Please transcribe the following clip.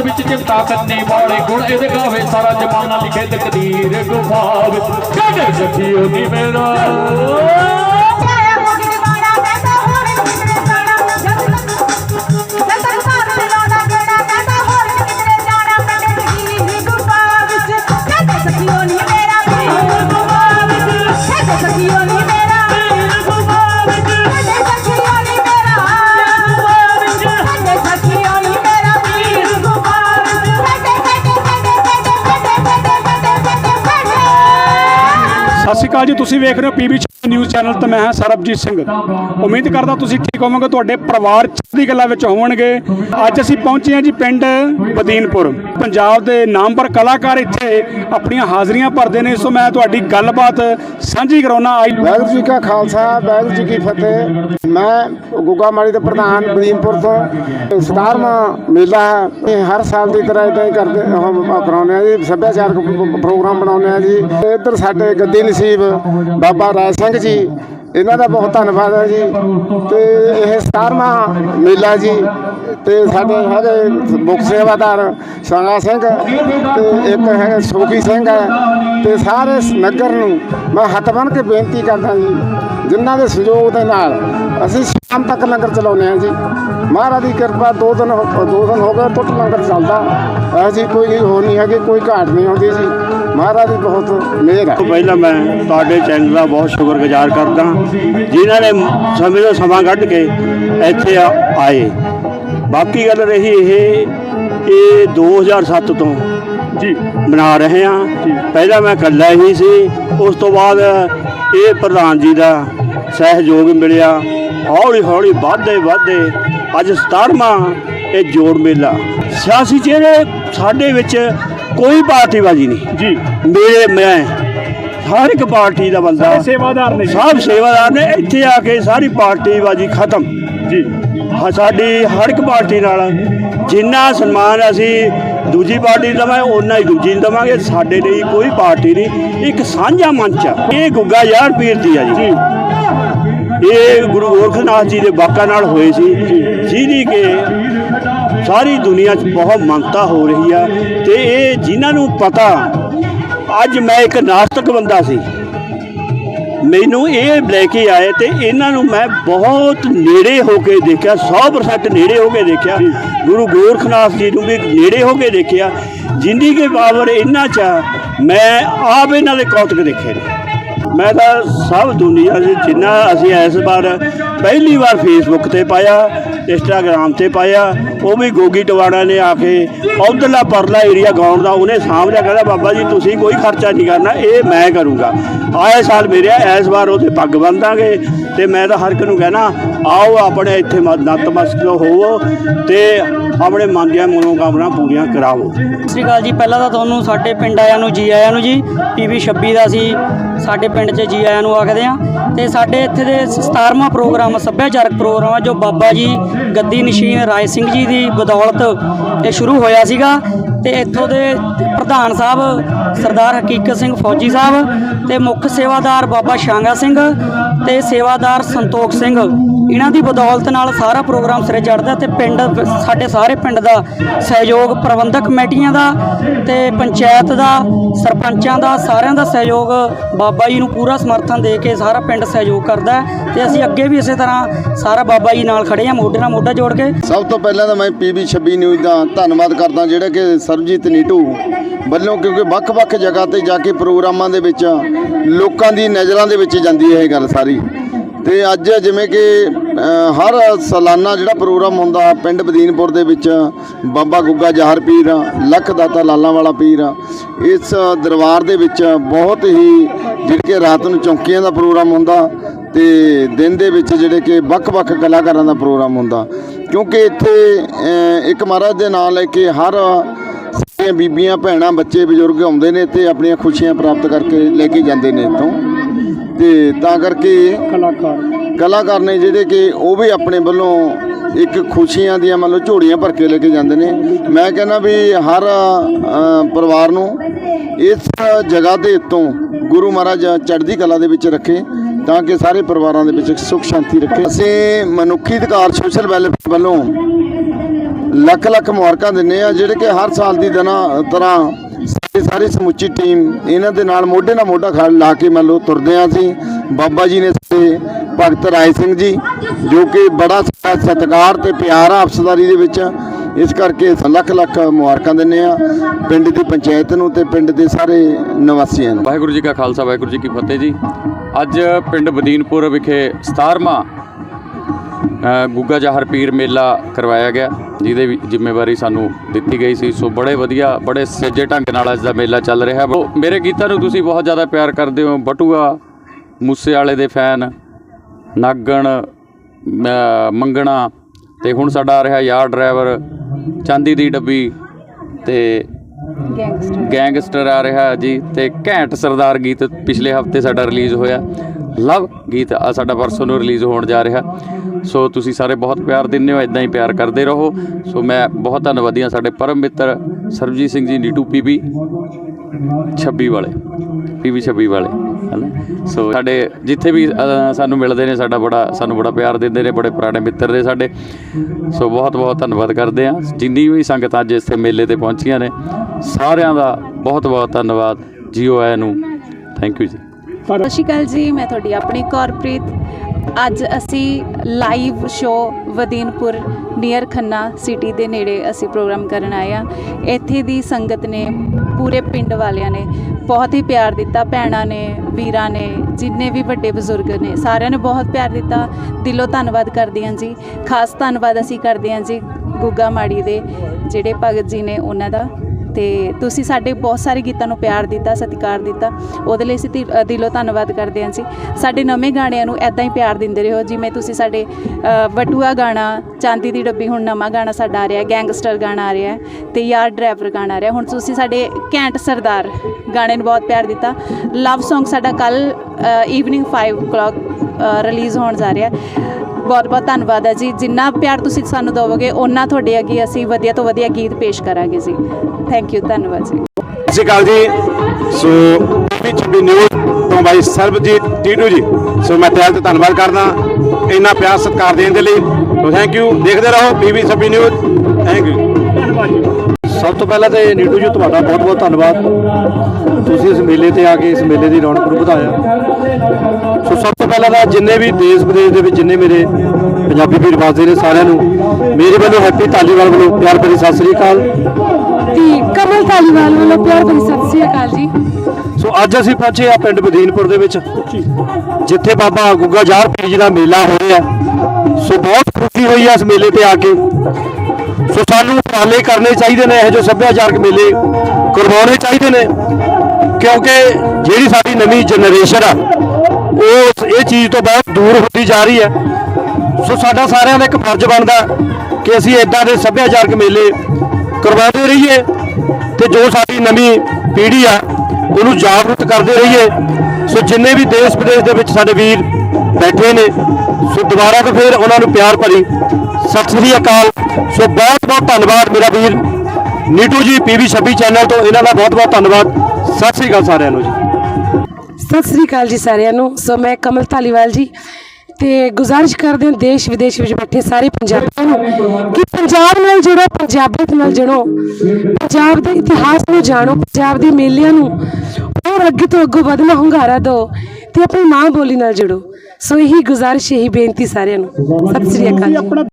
ਵਿੱਚ ਤਾਕਤ ਨੇ ਵਾਲੇ ਗੁਣ, ਇਹਦੇ ਗਾਵੇ ਸਾਰਾ ਜਮਾਨਾ ਲਿਖੇ ਤਕਦੀਰ ਗੁਫਾਵੇ ਕਹਿੰਦੇ ਸਖੀਓ ਨੀ ਮੇਰਾ। ਸਤਿ ਸ਼੍ਰੀ ਅਕਾਲ ਜੀ ਤੁਸੀਂ ਵੇਖ ਰਹੇ ਹੋ ਪੀਬੀ ਨਿਊਜ਼ ਚੈਨਲ ਤੇ ਮੈਂ ਹਾਂ ਸਰਬਜੀਤ ਸਿੰਘ। ਉਮੀਦ ਕਰਦਾ ਤੁਸੀਂ ਠੀਕ ਹੋਵੋਗੇ, ਤੁਹਾਡੇ ਪਰਿਵਾਰ ਦੀ ਗੱਲਾਂ ਵਿੱਚ ਹੋਣਗੇ ਅੱਜ ਅਸੀਂ ਪਹੁੰਚੇ ਹਾਂ ਜੀ ਪਿੰਡ ਬਦੀਨਪੁਰ। ਪੰਜਾਬ ਦੇ ਨਾਮਵਰ ਕਲਾਕਾਰ ਇੱਥੇ ਆਪਣੀਆਂ ਹਾਜ਼ਰੀਆਂ ਭਰਦੇ ਨੇ, ਸੋ ਮੈਂ ਤੁਹਾਡੀ ਗੱਲਬਾਤ ਸਾਂਝੀ ਕਰਾਉਣਾ ਆਈ ਵਾਹਿਗੁਰੂ ਜੀ ਕਾ ਖਾਲਸਾ, ਵਾਹਿਗੁਰੂ ਜੀ ਕੀ ਫਤਿਹ। ਮੈਂ ਗੁੱਗਾ ਮਾੜੀ ਦੇ ਪ੍ਰਧਾਨ ਬਦੀਨਪੁਰ ਤੋਂ ਸਤਾਰਵਾਂ ਮੇਲਾ ਹੈ। ਇਹ ਹਰ ਸਾਲ ਦੀ ਤਰ੍ਹਾਂ ਇਦਾਂ ਹੀ ਕਰਦੇ ਕਰਾਉਂਦੇ ਆ ਜੀ, ਸੱਭਿਆਚਾਰਕ ਪ੍ਰੋਗਰਾਮ ਬਣਾਉਂਦੇ ਆ ਜੀ। ਇੱਧਰ ਸਾਡੇ ਗੱਦੀ ਨਸੀਬ ਬਾਬਾ ਰਾਜ ਸਿੰਘ ਜੀ ਇਹਨਾਂ ਦਾ ਬਹੁਤ ਧੰਨਵਾਦ ਹੈ ਜੀ। ਤੇ ਇਹ 17ਵਾਂ ਮੇਲਾ ਜੀ। ਤੇ ਸਾਡੇ ਹੈਗੇ ਮੁੱਖ ਸੇਵਾਦਾਰ ਸੰਗਾ ਸਿੰਘ ਤੇ ਇੱਕ ਹੈ ਸੁਖੀ ਸਿੰਘ ਹੈ। ਤੇ ਸਾਰੇ ਨਗਰ ਨੂੰ ਮੈਂ ਹੱਥ ਬੰਨ੍ਹ ਕੇ ਬੇਨਤੀ ਕਰਦਾ ਜੀ, ਜਿਨ੍ਹਾਂ ਦੇ ਸਹਿਯੋਗ ਦੇ ਨਾਲ ਅਸੀਂ ਸ਼ਾਮ ਤੱਕ ਲੰਗਰ ਚਲਾਉਂਦੇ ਹਾਂ ਜੀ। ਮਹਾਰਾਜ ਦੀ ਕਿਰਪਾ ਦੋ ਦਿਨ ਹੋ- ਦੋ ਦਿਨ ਹੋ ਗਏ ਟੁੱਟ ਲੰਗਰ ਚੱਲਦਾ। ਐਸੀ ਕੋਈ ਹੋ ਨਹੀਂ ਹੈਗੀ, ਕੋਈ ਘਾਟ ਨਹੀਂ ਆਉਂਦੀ ਜੀ। ਮਹਾਰਾਜ ਦੀ ਬਹੁਤ ਮਿਹਰ ਹੈ। ਪਹਿਲਾਂ ਮੈਂ ਤੁਹਾਡੇ ਚੈਨਲ ਦਾ ਬਹੁਤ ਸ਼ੁਕਰਗੁਜ਼ਾਰ ਕਰਦਾ ਜਿਨ੍ਹਾਂ ਨੇ ਸਮੇਂ ਤੋਂ ਸਮਾਂ ਕੱਢ ਕੇ ਇੱਥੇ ਆ- ਆਏ। ਬਾਕੀ ਗੱਲ ਰਹੀ ਇਹ ਇਹ 2007 ਤੋਂ ਜੀ। ਬਣਾ ਰਹੇ ਹਾਂ। ਪਹਿਲਾਂ ਮੈਂ ਇਕੱਲਾ ਹੀ ਸੀ। ਉਸ ਤੋਂ ਬਾਅਦ ਇਹ ਪ੍ਰਧਾਨ ਜੀ ਦਾ ਸਹਿਯੋਗ ਮਿਲਿਆ। ਹੌਲੀ ਹੌਲੀ ਵਧਦੇ ਵਧਦੇ ਅੱਜ 17ਵਾਂ ਇਹ ਜੋੜ ਮੇਲਾ। ਸਿਆਸੀ ਚਿਹਰੇ ਸਾਡੇ ਵਿੱਚ ਕੋਈ ਪਾਰਟੀਬਾਜ਼ੀ ਨਹੀਂ। ਜੀ। ਮੇਰੇ ਮੈਂ ਹਰ ਇੱਕ ਪਾਰਟੀ ਦਾ ਬੰਦਾ ਸੇਵਾਦਾਰ ਨੇ। ਸਭ ਸੇਵਾਦਾਰ ਨੇ ਇੱਥੇ ਆ ਕੇ ਸਾਰੀ ਪਾਰਟੀਬਾਜ਼ੀ ਖਤਮ। ਜੀ। ਹਾਂ, ਸਾਡੀ ਹਰ ਇੱਕ ਪਾਰਟੀ ਨਾਲ ਜਿੰਨਾ ਸਨਮਾਨ ਅਸੀਂ ਦੂਜੀ ਪਾਰਟੀ ਨੂੰ ਦੇਵਾਂਗੇ ਓਨਾ ਹੀ ਦੂਜੀ ਨੂੰ ਦੇਵਾਂਗੇ। ਸਾਡੇ ਲਈ ਕੋਈ ਪਾਰਟੀ ਨਹੀਂ ਇੱਕ ਸਾਂਝਾ ਮੰਚ ਆ। ਇਹ ਗੁੱਗਾ ਯਾਰ ਪੀਰ ਦੀ ਆ ਜੀ। ਇਹ ਗੁਰੂ ਗੋਰਖਨਾਥ ਜੀ ਦੇ ਵਾਕਾਂ ਨਾਲ ਹੋਏ ਸੀ। ਜਿਹਦੀ ਕਿ ਸਾਰੀ ਦੁਨੀਆ 'ਚ ਬਹੁਤ ਮੰਨਤਾ ਹੋ ਰਹੀ ਆ। ਤੇ ਇਹ ਜਿਨ੍ਹਾਂ ਨੂੰ ਪਤਾ ਅੱਜ ਮੈਂ ਇੱਕ ਨਾਸਤਕ ਬੰਦਾ ਸੀ। ਮੈਨੂੰ ਇਹ ਲੈ ਕੇ ਆਏ ਤੇ ਇਹਨਾਂ ਨੂੰ ਮੈਂ ਬਹੁਤ ਨੇੜੇ ਹੋ ਕੇ ਦੇਖਿਆ 100% ਨੇੜੇ ਹੋ ਕੇ ਦੇਖਿਆ। ਗੁਰੂ ਗੋਰਖਨਾਥ ਜੀ ਨੂੰ ਵੀ ਨੇੜੇ ਹੋ ਕੇ ਦੇਖਿਆ। ਜਿੰਨੀ ਕੇ ਪਾਵਰ ਇਹਨਾਂ ਚ ਆ, ਮੈਂ ਆਪ ਇਹਨਾਂ ਦੇ ਕੌਤਕ ਦੇਖੇ ਨੇ। ਮੈਂ ਤਾਂ ਸਭ ਦੁਨੀਆ ਦੇ ਜਿੰਨਾ ਅਸੀਂ ਇਸ ਵਾਰ ਪਹਿਲੀ ਵਾਰ ਫੇਸਬੁੱਕ ਤੇ ਪਾਇਆ ਇੰਸਟਾਗ੍ਰਾਮ ਤੇ ਪਾਇਆ, ਉਹ ਵੀ ਗੋਗੀ ਟਵਾਣਾ ਨੇ ਆ ਕੇ ਉਧਰਲਾ ਪਰਲਾ ਏਰੀਆ ਗਾਉਣ ਦਾ ਉਹਨੇ ਸਾਂਭ ਕਹਿੰਦਾ, ਬਾਬਾ ਜੀ, ਤੁਸੀਂ ਕੋਈ ਖਰਚਾ ਨਹੀਂ ਕਰਨਾ, ਇਹ ਮੈਂ ਕਰੂੰਗਾ। ਆਏ ਸਾਲ ਮੇਰੇ ਇਸ ਵਾਰ ਉਹਦੇ ਪੱਗ ਬੰਦਾਂਗੇ ਤੇ ਮੈਂ ਤਾਂ ਹਰ ਇੱਕ ਨੂੰ ਕਹਿਣਾ, ਆਓ ਆਪਣੇ ਇੱਥੇ ਮ- ਨਤਮਸਤਕ ਹੋਵੋ ਤੇ ਆਪਣੇ ਮਨ ਦੀਆਂ ਮਨੋਕਾਮਨਾ ਪੂਰੀਆਂ ਕਰਾਵੋ ਸਤਿ ਸ਼੍ਰੀ ਅਕਾਲ ਜੀ, ਪਹਿਲਾਂ ਤਾਂ ਤੁਹਾਨੂੰ ਸਾਡੇ ਪਿੰਡ ਆਇਆਂ ਨੂੰ, ਜੀ ਆਇਆਂ ਨੂੰ ਜੀ ਪੀਵੀ 26 ਦਾ ਸੀ, ਸਾਡੇ ਪਿੰਡ 'ਚ ਜੀ ਆਇਆਂ ਨੂੰ ਆਖਦੇ ਆ ਤੇ ਸਾਡੇ ਇੱਥੇ ਦੇ 17ਵਾਂ ਪ੍ਰੋਗਰਾਮ, ਸੱਭਿਆਚਾਰਕ ਪ੍ਰੋਗਰਾਮ ਆ, ਜੋ ਬਾਬਾ ਜੀ ਗੱਦੀ ਨਸ਼ੀਨ ਰਾਏ ਸਿੰਘ ਜੀ ਦੀ ਬਦੌਲਤ ਇਹ ਸ਼ੁਰੂ ਹੋਇਆ ਸੀਗਾ ਤੇ ਇੱਥੋਂ ਦੇ ਪ੍ਰਧਾਨ ਸਾਹਿਬ ਸਰਦਾਰ ਹਕੀਕਤ ਸਿੰਘ ਫੌਜੀ ਸਾਹਿਬ ਤੇ ਮੁੱਖ ਸੇਵਾਦਾਰ ਬਾਬਾ ਸ਼ਾਂਗਾ ਸਿੰਘ ਤੇ ਸੇਵਾਦਾਰ ਸੰਤੋਖ ਸਿੰਘ ਇਹਨਾਂ ਦੀ ਬਦੌਲਤ ਨਾਲ ਸਾਰਾ ਪ੍ਰੋਗਰਾਮ ਸਿਰੇ ਚੜ੍ਹਦਾ ਤੇ ਪਿੰਡ, ਸਾਡੇ ਸਾਰੇ ਪਿੰਡ ਦਾ ਸਹਿਯੋਗ ਪ੍ਰਬੰਧਕ ਕਮੇਟੀਆਂ ਦਾ ਤੇ ਪੰਚਾਇਤ ਦਾ, ਸਰਪੰਚਾਂ ਦਾ, ਸਾਰਿਆਂ ਦਾ ਸਹਿਯੋਗ ਬਾਬਾ ਜੀ ਨੂੰ ਪੂਰਾ ਸਮਰਥਨ ਦੇ ਕੇ ਸਾਰਾ ਪਿੰਡ ਸਹਿਯੋਗ ਕਰਦਾ ਹੈ ਤੇ ਅਸੀਂ ਅੱਗੇ ਵੀ ਇਸੇ ਤਰ੍ਹਾਂ ਸਾਰਾ ਬਾਬਾ ਜੀ ਨਾਲ ਖੜੇ ਹਾਂ, ਮੋਢੇ ਨਾਲ ਮੋਢਾ ਜੋੜ ਕੇ। ਸਭ ਤੋਂ ਪਹਿਲਾਂ ਤਾਂ ਮੈਂ ਪੀਬੀ 26 ਨਿਊਜ਼ ਦਾ ਧੰਨਵਾਦ ਕਰਦਾ, ਜਿਹੜਾ ਕਿ ਸਰਬਜੀਤ ਨੀਟੂ ਵੱਲੋਂ, ਕਿਉਂਕਿ ਵੱਖ-ਵੱਖ ਜਗ੍ਹਾ ਤੇ ਜਾ ਕੇ ਪ੍ਰੋਗਰਾਮਾਂ ਦੇ ਵਿੱਚ ਲੋਕਾਂ ਦੀ ਨਜ਼ਰਾਂ ਦੇ ਵਿੱਚ ਜਾਂਦੀ ਹੈ ਇਹ ਗੱਲ ਸਾਰੀ। ਤੇ ਅੱਜ ਜਿਵੇਂ ਕਿ ਹਰ ਸਾਲਾਨਾ ਜਿਹੜਾ ਪ੍ਰੋਗਰਾਮ ਹੁੰਦਾ, ਪਿੰਡ ਬਦੀਨਪੁਰ ਦੇ ਵਿੱਚ, ਬਾਬਾ ਗੁੱਗਾ ਜਹਰ ਪੀਰ, ਲੱਖ ਦਾਤਾ ਲਾਲਾਂ ਵਾਲਾ ਪੀਰ, ਇਸ ਦਰਬਾਰ ਦੇ ਵਿੱਚ ਬਹੁਤ ਹੀ ਜਿਹੜੇ ਕਿ ਰਾਤ ਨੂੰ ਚੌਂਕੀਆਂ ਦਾ ਪ੍ਰੋਗਰਾਮ ਹੁੰਦਾ ਤੇ ਦਿਨ ਦੇ ਵਿੱਚ ਜਿਹੜੇ ਕਿ ਵੱਖ-ਵੱਖ ਕਲਾਕਾਰਾਂ ਦਾ ਪ੍ਰੋਗਰਾਮ ਹੁੰਦਾ। ਕਿਉਂਕਿ ਇੱਥੇ ਇੱਕ ਮਹਾਰਾਜ ਦੇ ਨਾਂ ਲੈ ਕੇ ਹਰ ਸਾਰੀਆਂ ਬੀਬੀਆਂ, ਭੈਣਾਂ, ਬੱਚੇ, ਬਜ਼ੁਰਗ ਆਉਂਦੇ ਨੇ ਤੇ ਆਪਣੀਆਂ ਖੁਸ਼ੀਆਂ ਪ੍ਰਾਪਤ ਕਰਕੇ ਲੈ ਕੇ ਜਾਂਦੇ ਨੇ ਇੱਥੋਂ। ਤੇ ਤਾਂ ਕਰਕੇ ਕਲਾਕਾਰ। ਕਲਾਕਾਰ ਨੇ ਜਿਹੜੇ ਕਿ ਉਹ ਵੀ ਆਪਣੇ ਵੱਲੋਂ ਇੱਕ ਖੁਸ਼ੀਆਂ ਦੀਆਂ ਮੰਨ ਲਓ ਝੋੜੀਆਂ ਭਰ ਕੇ ਲੈ ਕੇ ਜਾਂਦੇ ਨੇ। ਮੈਂ ਕਹਿੰਦਾ ਵੀ ਹਰ ਪਰਿਵਾਰ ਨੂੰ ਇਸ ਜਗ੍ਹਾ ਦੇ ਉੱਤੋਂ ਗੁਰੂ ਮਹਾਰਾਜ ਚੜ੍ਹਦੀ ਕਲਾ ਦੇ ਵਿੱਚ ਰੱਖੇ ਤਾਂ ਕਿ ਸਾਰੇ ਪਰਿਵਾਰਾਂ ਦੇ ਵਿੱਚ ਸੁੱਖ ਸ਼ਾਂਤੀ ਰੱਖੇ। ਅਸੀਂ ਮਨੁੱਖੀ ਅਧਿਕਾਰ ਸੋਸ਼ਲ ਵੈਲਫੇਅਰ ਵੱਲੋਂ ਲੱਖ ਲੱਖ ਮੁਬਾਰਕਾਂ ਦਿੰਦੇ ਆ ਜਿਹੜੇ ਕਿ ਹਰ ਸਾਲ ਦੀ ਦਿਨਾਂ ਤਰ੍ਹਾਂ ਸਾਡੀ ਸਾਰੀ ਸਮੁੱਚੀ ਟੀਮ ਇਹਨਾਂ ਦੇ ਨਾਲ ਮੋਢੇ ਨਾਲ ਮੋਢਾ ਖੜ ਲਾ ਕੇ ਮੰਨ ਲਓ ਤੁਰਦੇ ਆ ਅਸੀਂ। ਬਾਬਾ ਜੀ ਨੇ ਸਾਡੇ ਭਗਤ ਰਾਏ ਸਿੰਘ ਜੀ, ਜੋ ਕਿ ਬੜਾ ਸਤਿਕਾਰ ਤੇ ਪਿਆਰ ਆ ਅਫਸਰਦਾਰੀ ਦੇ ਵਿੱਚ, ਇਸ ਕਰਕੇ ਲੱਖ ਲੱਖ ਮੁਬਾਰਕਾਂ ਦਿੰਦੇ ਆ ਪਿੰਡ ਦੀ ਪੰਚਾਇਤ ਨੂੰ ਤੇ ਪਿੰਡ ਦੇ ਸਾਰੇ ਨਿਵਾਸੀਆਂ ਨੂੰ। ਵਾਹਿਗੁਰੂ ਜੀ ਕਾ ਖਾਲਸਾ, ਵਾਹਿਗੁਰੂ ਜੀ ਕੀ ਫਤਿਹ ਜੀ। ਅੱਜ ਪਿੰਡ ਬਦੀਨਪੁਰ ਵਿਖੇ 17ਵਾਂ ਗੁੱਗਾ ਜਾਹਰ ਪੀਰ ਮੇਲਾ ਕਰਵਾਇਆ ਗਿਆ, ਜਿਹਦੇ ਵੀ ਜ਼ਿੰਮੇਵਾਰੀ ਸਾਨੂੰ ਦਿੱਤੀ ਗਈ ਸੀ। ਸੋ ਬੜੇ ਵਧੀਆ, ਬੜੇ ਸੱਜੇ ਢੰਗ ਨਾਲ ਅੱਜ ਦਾ ਮੇਲਾ ਚੱਲ ਰਿਹਾ। ਹੈ ਮੇਰੇ ਗੀਤਾਂ ਨੂੰ ਤੁਸੀਂ ਬਹੁਤ ਜ਼ਿਆਦਾ ਪਿਆਰ ਕਰਦੇ ਹੋ। ਬਟੂਆ ਮੂਸੇ ਵਾਲੇ ਦੇ ਫੈਨ, ਨਾਗਣ ਮੰਗਣਾ, ਤੇ ਹੁਣ ਸਾਡਾ ਆ ਰਿਹਾ ਯਾਰ ਡਰਾਈਵਰ, ਚਾਂਦੀ ਦੀ ਡੱਬੀ, ਤੇ ਗੈਂਗਸਟਰ ਆ ਰਿਹਾ ਜੀ, ਤੇ ਘੈਂਟ ਸਰਦਾਰ ਗੀਤ ਪਿਛਲੇ ਹਫ਼ਤੇ ਸਾਡਾ ਰਿਲੀਜ਼ ਹੋਇਆ। ਲਵ ਗੀਤ ਆ ਸਾਡਾ, ਪਰਸੋਂ ਨੂੰ ਰਿਲੀਜ਼ ਹੋਣ ਜਾ ਰਿਹਾ। ਸੋ ਤੁਸੀਂ ਸਾਰੇ ਬਹੁਤ ਪਿਆਰ ਦਿੰਦੇ ਹੋ ਇਦਾਂ ਹੀ ਪਿਆਰ ਕਰਦੇ ਰਹੋ। ਸੋ ਮੈਂ ਬਹੁਤ ਧੰਨਵਾਦੀ ਹਾਂ ਸਾਡੇ ਪਰਮ ਮਿੱਤਰ ਸਰਬਜੀਤ ਸਿੰਘ ਜੀ, ਨੀਟੂ ਪੀਬੀ 26 ਵਾਲੇ ਪੀਬੀ 26 ਵਾਲੇ, ਹਨਾ? ਸੋ ਸਾਡੇ ਜਿੱਥੇ ਵੀ ਸਾਨੂੰ ਮਿਲਦੇ ਨੇ, ਸਾਡਾ ਬੜਾ, ਸਾਨੂੰ ਬੜਾ ਪਿਆਰ ਦਿੰਦੇ ਨੇ, ਬੜੇ ਪੁਰਾਣੇ ਮਿੱਤਰ ਨੇ ਸਾਡੇ। ਸੋ ਬਹੁਤ ਬਹੁਤ ਧੰਨਵਾਦ ਕਰਦੇ ਹਾਂ। ਜਿੰਨੀ ਵੀ ਸੰਗਤ ਅੱਜ ਇੱਥੇ ਮੇਲੇ ਤੇ ਪਹੁੰਚੀਆਂ ਨੇ, ਸਾਰਿਆਂ ਦਾ ਬਹੁਤ ਬਹੁਤ ਧੰਨਵਾਦ। ਜੀਓ ਆਇਆਂ ਨੂੰ। ਥੈਂਕ ਯੂ ਜੀ। ਸਤਿ ਸ਼੍ਰੀ ਅਕਾਲ ਜੀ, ਮੈਂ ਤੁਹਾਡੀ ਆਪਣੀ ਕੌਰਪ੍ਰੀਤ ਅੱਜ ਅਸੀਂ live show Vadinpur near Khanna city ਦੇ ਨੇੜੇ ਅਸੀਂ ਪ੍ਰੋਗਰਾਮ ਕਰਨ ਆਏ ਆ ਇੱਥੇ ਦੀ ਸੰਗਤ ਨੇ ਪੂਰੇ ਪਿੰਡ ਵਾਲਿਆਂ ਨੇ ਬਹੁਤ ਹੀ ਪਿਆਰ ਦਿੱਤਾ, ਭੈਣਾਂ ਨੇ, ਵੀਰਾਂ ਨੇ, ਜਿੰਨੇ ਵੀ ਵੱਡੇ ਬਜ਼ੁਰਗ ਨੇ, ਸਾਰਿਆਂ ਨੇ ਬਹੁਤ ਪਿਆਰ ਦਿੱਤਾ। ਦਿਲੋਂ ਧੰਨਵਾਦ ਕਰਦੀ ਹਾਂ ਜੀ। ਖਾਸ ਧੰਨਵਾਦ ਅਸੀਂ ਕਰਦੇ ਹਾਂ ਜੀ ਗੁੱਗਾ ਮਾੜੀ ਦੇ, ਜਿਹੜੇ ਭਗਤ ਜੀ ਨੇ ਉਹਨਾਂ ਦਾ। ਤੇ ਤੁਸੀਂ ਸਾਡੇ ਬਹੁਤ ਸਾਰੇ ਗੀਤਾਂ ਨੂੰ ਪਿਆਰ ਦਿੱਤਾ ਸਤਿਕਾਰ ਦਿੱਤਾ। ਉਹਦੇ ਲਈ ਅਸੀਂ ਦਿ- ਦਿਲੋਂ ਧੰਨਵਾਦ ਕਰਦੇ ਹਾਂ ਜੀ ਸਾਡੇ ਨਵੇਂ ਗਾਣਿਆਂ ਨੂੰ ਐਦਾਂ ਹੀ ਪਿਆਰ ਦਿੰਦੇ ਰਹੋ ਜਿਵੇਂ ਤੁਸੀਂ ਸਾਡੇ ਅ, ਬਟੂਆ ਗਾਣਾ ਚਾਂਦੀ ਦੀ ਡੱਬੀ ਹੁਣ ਨਵਾਂ ਗਾਣਾ ਸਾਡਾ ਆ ਰਿਹਾ ਗੈਂਗਸਟਰ ਗਾਣਾ ਆ ਰਿਹਾ ਤੇ ਯਾਰ ਡਰਾਈਵਰ ਗਾਣਾ ਆ ਰਿਹਾ। ਹੁਣ ਤੁਸੀਂ ਸਾਡੇ ਘੈਂਟ ਸਰਦਾਰ ਗਾਣੇ ਨੂੰ ਬਹੁਤ ਪਿਆਰ ਦਿੱਤਾ। ਲਵ Song ਸਾਡਾ ਕੱਲ ਈਵਨਿੰਗ 5 ਰਿਲੀਜ਼ ਹੋਣ ਜਾ ਰਿਹਾ। ਬਹੁਤ ਬਹੁਤ ਧੰਨਵਾਦ ਹੈ ਜੀ। ਜਿੰਨਾ ਪਿਆਰ ਤੁਸੀਂ ਸਾਨੂੰ ਦਿਓਗੇ ਓਨਾ ਤੁਹਾਡੇ ਅੱਗੇ ਅਸੀਂ ਵਧੀਆ ਤੋਂ ਵਧੀਆ ਗੀਤ ਪੇਸ਼ ਕਰਾਂਗੇ ਜੀ। ਥੈਂਕ ਯੂ ਧੰਨਵਾਦ ਜੀ। ਸਤਿ ਸ਼੍ਰੀ ਅਕਾਲ ਜੀ। ਸੋ ਪੀਵੀ ਛੱਬੀ ਨਿਊਜ਼ ਤੋਂ ਬਾਈ ਸਰਬਜੀਤ ਟੀਟੂ ਜੀ। ਸੋ, ਮੈਂ ਤਹਿ ਤੋਂ ਧੰਨਵਾਦ ਕਰਦਾ। ਇੰਨਾ ਪਿਆਰ ਸਤਿਕਾਰ ਦੇਣ ਦੇ ਲਈ। ਸੋ ਥੈਂਕ ਯੂ ਦੇਖਦੇ ਰਹੋ ਪੀਵੀ ਛੱਬੀ ਨਿਊਜ਼ ਥੈਂਕ ਯੂ ਸਭ ਤੋਂ ਪਹਿਲਾਂ ਤੇ ਨੀਟੂ ਜੀ ਤੁਹਾਡਾ ਬਹੁਤ ਬਹੁਤ ਧੰਨਵਾਦ। ਤੁਸੀਂ ਇਸ ਮੇਲੇ ਤੇ ਆ ਕੇ ਇਸ ਮੇਲੇ ਦੀ ਰੌਣਕ ਨੂੰ ਵਧਾਇਆ। ਸੋ ਸਭ ਤੋਂ ਪਹਿਲਾਂ ਤਾਂ ਜਿੰਨੇ ਵੀ ਦੇਸ਼ ਵਿਦੇਸ਼ ਦੇ ਵਿੱਚ ਜਿੰਨੇ ਮੇਰੇ ਪੰਜਾਬੀ ਵੀਰ ਵਾਸਦੇ ਨੇ ਸਾਰਿਆਂ ਨੂੰ ਮੇਰੇ ਵੱਲੋਂ ਹੈਪੀ ਧਾਲੀਵਾਲ ਵੱਲੋਂ ਪਿਆਰ ਭਰੀ ਸਤਿ ਸ੍ਰੀ ਅਕਾਲ। ਤੇ ਕਮਲ ਧਾਲੀਵਾਲ ਵੱਲੋਂ ਪਿਆਰ ਭਰੀ ਸਤਿ ਸ੍ਰੀ ਅਕਾਲ ਜੀ। ਸੋ ਅੱਜ ਅਸੀਂ ਪਹੁੰਚੇ ਆ ਪਿੰਡ ਬਦੀਨਪੁਰ ਦੇ ਵਿੱਚ ਜਿੱਥੇ ਬਾਬਾ ਗੁੱਗਾ ਜਾਰ ਪੀਰ ਜੀ ਦਾ ਮੇਲਾ ਹੋ ਰਿਹਾ। ਸੋ ਬਹੁਤ ਖੁਸ਼ੀ ਹੋਈ ਆ ਇਸ ਮੇਲੇ ਤੇ ਆ ਕੇ। ਸੋ ਸਾਨੂੰ ਉਪਰਾਲੇ ਕਰਨੇ ਚਾਹੀਦੇ ਨੇ, ਇਹੋ ਜਿਹੇ ਸੱਭਿਆਚਾਰਕ ਮੇਲੇ ਕਰਵਾਉਣੇ ਚਾਹੀਦੇ ਨੇ, ਕਿਉਂਕਿ ਜਿਹੜੀ ਸਾਡੀ ਨਵੀਂ ਜਨਰੇਸ਼ਨ ਆ, ਉਹ ਇਹ ਚੀਜ਼ ਤੋਂ ਬਹੁਤ ਦੂਰ ਹੁੰਦੀ ਜਾ ਰਹੀ ਹੈ। ਸੋ ਸਾਡਾ ਸਾਰਿਆਂ ਦਾ ਇੱਕ ਫਰਜ਼ ਬਣਦਾ ਕਿ ਅਸੀਂ ਇਦਾਂ ਦੇ ਸੱਭਿਆਚਾਰਕ ਮੇਲੇ ਕਰਵਾਉਂਦੇ ਰਹੀਏ ਤੇ ਜੋ ਸਾਡੀ ਨਵੀਂ ਪੀੜ੍ਹੀ ਆ, ਉਹਨੂੰ ਜਾਗਰੂਕ ਕਰਦੇ ਰਹੀਏ। ਸੋ ਜਿੰਨੇ ਵੀ ਦੇਸ਼ ਵਿਦੇਸ਼ ਦੇ ਵਿੱਚ ਸਾਡੇ ਵੀਰ ਬੈਠੇ ਨੇ। ਸੋ ਦੁਬਾਰਾ ਤੋਂ ਫਿਰ ਉਹਨਾਂ ਨੂੰ ਪਿਆਰ ਭਰੀ ਸਤਿ ਸ੍ਰੀ ਅਕਾਲ। ਸੋ ਬਹੁਤ ਬਹੁਤ ਧੰਨਵਾਦ ਮੇਰਾ ਵੀਰ। ਨੀਟੂ ਜੀ ਪੀਵੀ 26 ਚੈਨਲ ਤੋਂ ਇਹਨਾਂ ਦਾ ਬਹੁਤ ਬਹੁਤ ਧੰਨਵਾਦ। ਸਤਿ ਸ੍ਰੀ ਅਕਾਲ ਸਾਰਿਆਂ ਨੂੰ ਜੀ। ਸਤਿ ਸ੍ਰੀ ਅਕਾਲ ਜੀ ਸਾਰਿਆਂ ਨੂੰ। ਸੋ ਮੈਂ ਕਮਲ ਧਾਲੀਵਾਲ ਜੀ ਤੇ ਗੁਜ਼ਾਰਿਸ਼ ਕਰਦੇ ਹਾਂ ਦੇਸ਼ ਵਿਦੇਸ਼ ਵਿੱਚ ਬੈਠੇ ਸਾਰੇ ਪੰਜਾਬੀਆਂ ਨੂੰ ਕਿ ਪੰਜਾਬ ਨਾਲ ਜੁੜੋ ਪੰਜਾਬੀਅਤ ਨਾਲ ਜੁੜੋ। ਪੰਜਾਬ ਦੇ ਇਤਿਹਾਸ ਨੂੰ ਜਾਣੋ, ਪੰਜਾਬ ਦੇ ਮੇਲਿਆਂ ਨੂੰ ਹੋਰ ਅੱਗੇ ਤੋਂ ਅੱਗੋਂ ਵਧਣਾ, ਹੁੰਗਾਰਾ ਦਿਓ ਤੇ ਆਪਣੀ ਮਾਂ ਬੋਲੀ ਨਾਲ ਜੁੜੋ। ਸੋ ਇਹੀ ਗੁਜ਼ਾਰਿਸ਼ ਇਹੀ ਬੇਨਤੀ ਸਾਰਿਆਂ ਨੂੰ। ਸਤਿ ਸ੍ਰੀ ਅਕਾਲ ਜੀ।